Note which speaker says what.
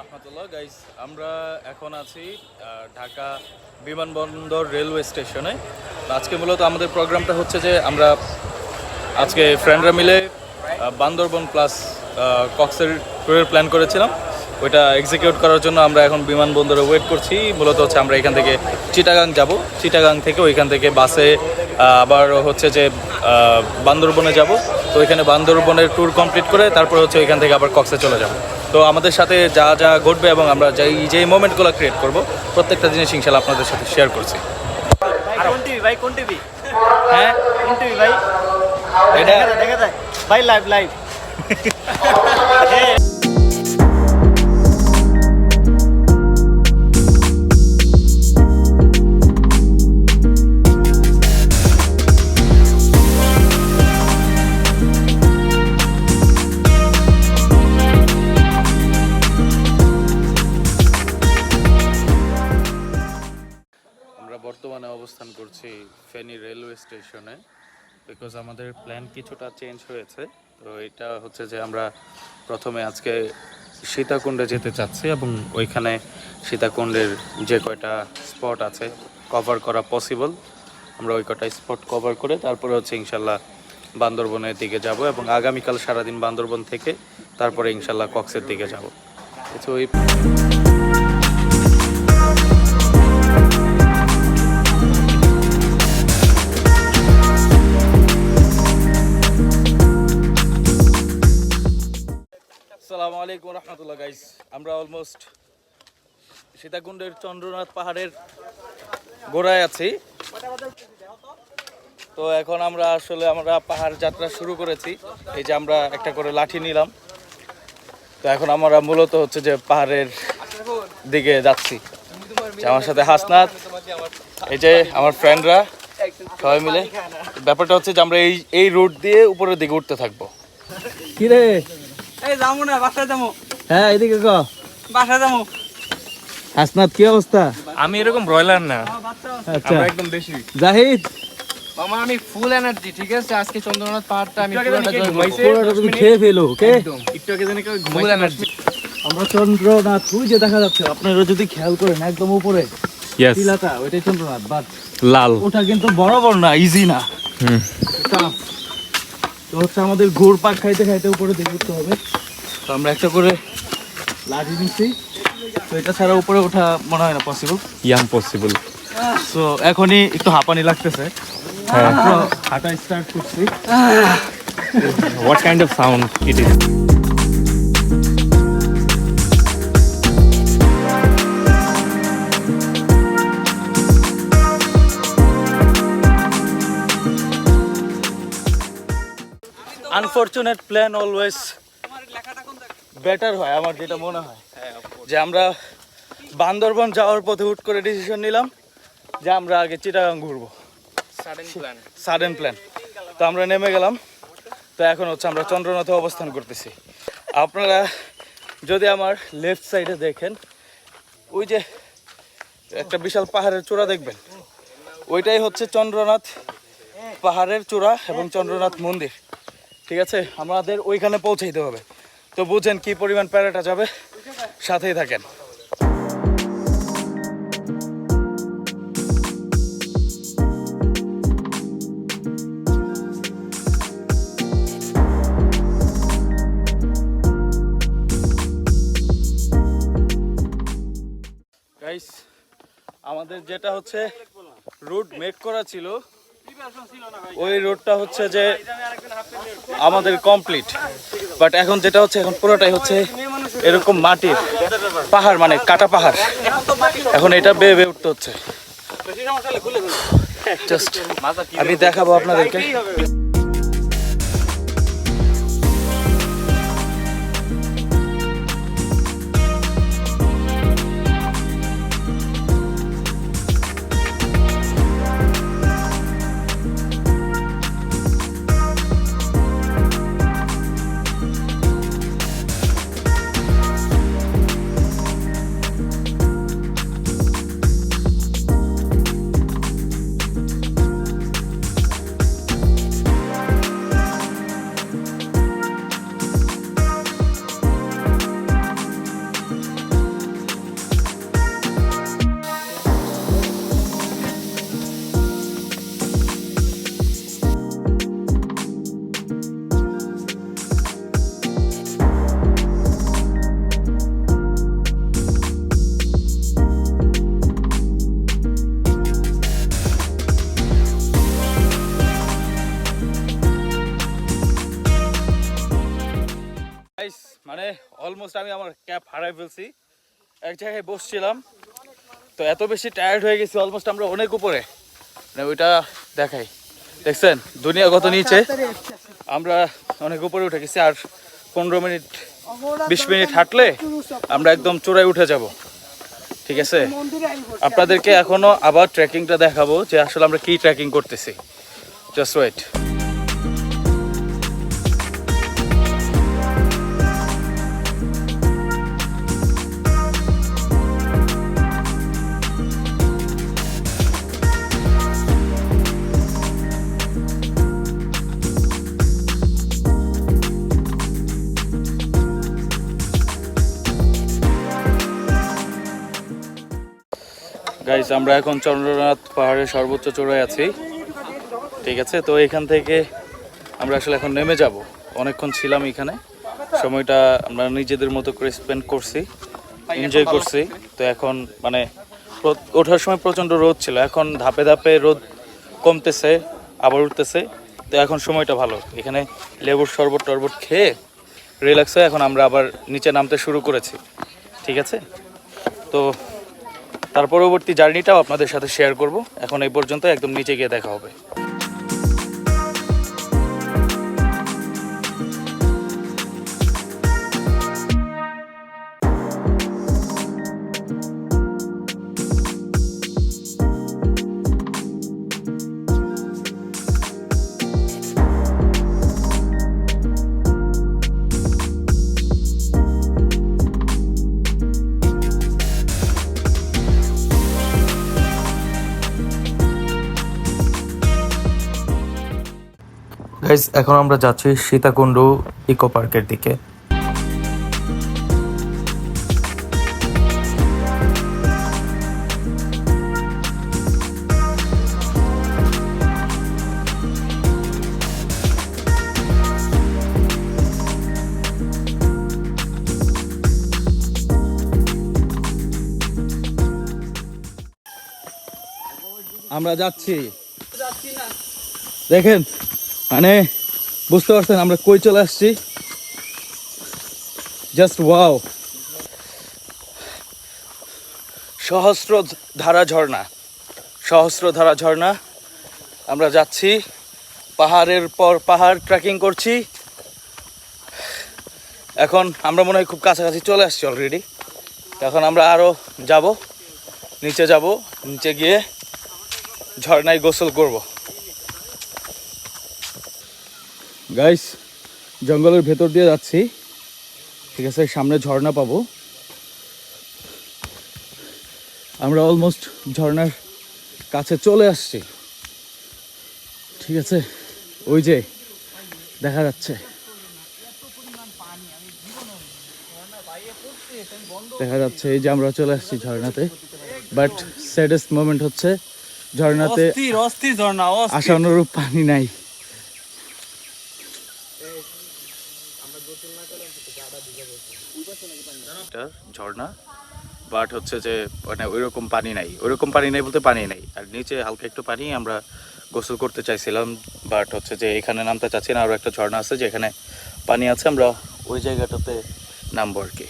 Speaker 1: রহমতুল্লাহ। Guys আমরা এখন আছি ঢাকা বিমানবন্দর রেলওয়ে স্টেশনে। আজকে মূলত আমাদের প্রোগ্রামটা হচ্ছে যে আমরা আজকে ফ্রেন্ডরা মিলে বান্দরবন প্লাস কক্সের ট্যুরের প্ল্যান করেছিলাম। ওইটা এক্সিকিউট করার জন্য আমরা এখন বিমানবন্দরে ওয়েট করছি। মূলত হচ্ছে আমরা এখান থেকে চিটাগাং যাব। চিটাগাং থেকে ওইখান থেকে বাসে আবার হচ্ছে যে বান্দরবনে যাব। তো ওইখানে বান্দরবনের ট্যুর কমপ্লিট করে তারপর হচ্ছে ওইখান থেকে আবার কক্সে চলে যাব। তো আমাদের সাথে যা যা ঘটবে এবং আমরা যেই যেই মোমেন্টগুলো ক্রিয়েট করব প্রত্যেকটা জিনিস ইনশাল্লাহ আপনাদের সাথে শেয়ার করছি।
Speaker 2: কোন টিভি ভাই কোন টিভি?
Speaker 1: হ্যাঁ?
Speaker 2: কোন টিভি ভাই?
Speaker 1: এটা
Speaker 2: দেখা যায় ভাই লাইভ লাইভ
Speaker 1: বর্তমানে অবস্থান করছি ফেনী রেলওয়ে স্টেশনে বিকজ আমাদের প্ল্যান কিছুটা চেঞ্জ হয়েছে। তো এটা হচ্ছে যে আমরা প্রথমে আজকে সীতাকুণ্ডে যেতে চাচ্ছি এবং ওইখানে সীতাকুণ্ডের যে কয়টা স্পট আছে কভার করা পসিবল আমরা ওই কটা স্পট কভার করে তারপরে হচ্ছে ইনশাল্লাহ বান্দরবনের দিকে যাব এবং আগামীকাল সারাদিন বান্দরবন থেকে তারপরে ইনশাল্লাহ কক্সের দিকে যাব। তো ওই আসসালামু আলাইকুম রহমতুল্লাহ গাইস আমরা অলমোস্ট সীতাকুণ্ডের চন্দ্রনাথ পাহাড়ের গোড়ায় আছি। তো এখন আমরা আসলে আমরা পাহাড় যাত্রা শুরু করেছি। এই যে আমরা একটা করে লাঠি নিলাম। তো এখন আমরা মূলত হচ্ছে যে পাহাড়ের দিকে যাচ্ছি। আমার সাথে হাসনাথ এই যে আমার ফ্রেন্ডরা সবাই মিলে। ব্যাপারটা হচ্ছে যে আমরা এই এই রুট দিয়ে উপরের দিকে উঠতে থাকব।
Speaker 2: এই যাব না বাসায় যাব। হ্যাঁ এদিকে ক। বাসায় যাব। হাসনাত কি অবস্থা?
Speaker 3: আমি এরকম ব্রয়লার না।
Speaker 2: আচ্ছা।
Speaker 3: একদম বেশি
Speaker 2: জাহিদ?
Speaker 3: মামা আমি ফুল এনার্জি ঠিক আছে? আজকে চন্দ্রনাথ পাহাড়টা আমি পুরোটা জয় করব।
Speaker 2: পুরোটা তুমি খেয়ে ফেলো ওকে?
Speaker 3: একটু আগে জানি ফুল এনার্জি
Speaker 2: আমরা চন্দ্রনাথ ওই যে দেখা যাচ্ছে আপনারা যদি খেয়াল করেন একদম উপরে।
Speaker 3: ইয়েস
Speaker 2: টিলাটা ওইটাই চন্দ্রনাথ বাট
Speaker 3: লাল।
Speaker 2: ওটা কিন্তু বরাবর না ইজি না।
Speaker 3: হুম।
Speaker 2: তো হচ্ছে আমাদের ঘুর পাক খাইতে খাইতে উপরে দিয়ে উঠতে হবে। তো আমরা একটা করে লাঠি নিচ্ছি। তো এটা ছাড়া উপরে ওঠা মনে হয় না পসিবল
Speaker 3: ইয়াম পসিবল
Speaker 2: সো এখনই একটু হাঁপানি লাগতেছে।
Speaker 3: হ্যাঁ।
Speaker 2: হাঁটা স্টার্ট করছি।
Speaker 3: What kind of sound it is
Speaker 1: unfortunate plan always better হয় আমার যেটা মনে হয়। যে আমরা বান্দরবন যাওয়ার পথে হুট করে ডিসিশন নিলাম যে আমরা আগে চিটাগাং ঘুরবো।
Speaker 3: সাডেন প্ল্যান
Speaker 1: তো আমরা নেমে গেলাম। তো এখন হচ্ছে আমরা চন্দ্রনাথে অবস্থান করতেছি। আপনারা যদি আমার লেফট সাইডে দেখেন ওই যে একটা বিশাল পাহাড়ের চূড়া দেখবেন? ওইটাই হচ্ছে চন্দ্রনাথ পাহাড়ের চূড়া এবং চন্দ্রনাথ মন্দির। ঠিক আছে? আমাদের ওইখানে পৌঁছাইতে হবে। তো বুঝেন কি পরিমাণ প্যারাটা যাবে? সাথেই থাকেন। আমাদের যেটা হচ্ছে রুট মেক করা ছিল ওই রোডটা হচ্ছে যে আমাদের কমপ্লিট বাট এখন যেটা হচ্ছে এখন পুরোটাই হচ্ছে এরকম মাটির পাহাড় মানে কাটা পাহাড়। এখন এটা বেয়ে বেয়ে উঠতে হচ্ছে। জাস্ট আমি দেখাবো আপনাদেরকে। অলমোস্ট আমি আমার ক্যাপ হারাই ফেলছি। এক জায়গায় বসছিলাম। তো এত বেশি টায়ার্ড হয়ে গেছি অলমোস্ট আমরা অনেক উপরে। মানে ওইটা দেখাই। দেখছেন? দুনিয়া কত নিচে। আমরা অনেক উপরে উঠে গেছি, আর পনেরো মিনিট, বিশ মিনিট হাঁটলে আমরা একদম চূড়ায় উঠে যাব। ঠিক আছে? আপনাদেরকে এখনও আবার ট্রেকিংটা দেখাবো যে আসলে আমরা কি ট্রেকিং করতেছি। জাস্ট ওয়েট গাইস আমরা এখন চন্দ্রনাথ পাহাড়ের সর্বোচ্চ চূড়ায় আছি। ঠিক আছে? তো এখান থেকে আমরা আসলে এখন নেমে যাব। অনেকক্ষণ ছিলাম এখানে। সময়টা আমরা নিজেদের মতো করে স্পেন্ড করছি। এনজয় করছি। তো এখন মানে ওঠার সময় প্রচণ্ড রোদ ছিল। এখন ধাপে ধাপে রোদ কমতেছে, আবার উঠতেছে। তো এখন সময়টা ভালো। এখানে লেবুর শরবত টরবত খেয়ে রিল্যাক্স হয়ে এখন আমরা আবার নিচে নামতে শুরু করেছি। ঠিক আছে? তো তার পরবর্তী জার্নিটাও আপনাদের সাথে শেয়ার করব। এখন এই পর্যন্ত একদম নিচে গিয়ে দেখা হবে। গাইজ এখন আমরা যাচ্ছি সীতাকুণ্ড ইকো পার্কের দিকে। আমরা যাচ্ছি। দেখেন মানে বুঝতে পারছেন, আমরা কই চলে আসছি? জাস্ট ওয়াও সহস্র ধারা ঝর্ণা। সহস্র ধারা ঝর্ণা। আমরা যাচ্ছি, পাহাড়ের পর পাহাড় ট্রেকিং করছি। এখন আমরা মনে হয় খুব কাছাকাছি চলে আসছি অলরেডি এখন আমরা আরও যাব, নিচে যাব, নিচে গিয়ে ঝর্ণায় গোসল করব। গাইস জঙ্গলের ভেতর দিয়ে যাচ্ছি। ঠিক আছে সামনে ঝর্ণা পাবো। আমরা অলমোস্ট ঝর্ণার কাছে চলে আসছি। ঠিক আছে ওই যে দেখা যাচ্ছে। দেখা যাচ্ছে এই যে আমরা চলে আসছি ঝর্ণাতে। বাট স্যাডেস্ট মোমেন্ট হচ্ছে ঝর্ণাতে। অনুরূপ পানি নাই। ঝর্ণা বাট হচ্ছে যে মানে ওই রকম পানি নাই। ওইরকম পানি নাই বলতে পানি নাই। আর নিচে হালকা একটু পানি আমরা গোসল করতে চাইছিলাম বাট হচ্ছে যে এখানে নামতে চাচ্ছি না। আরও একটা ঝর্ণা আছে যেখানে পানি আছে, আমরা ওই জায়গাটাতে নামবো আর কি।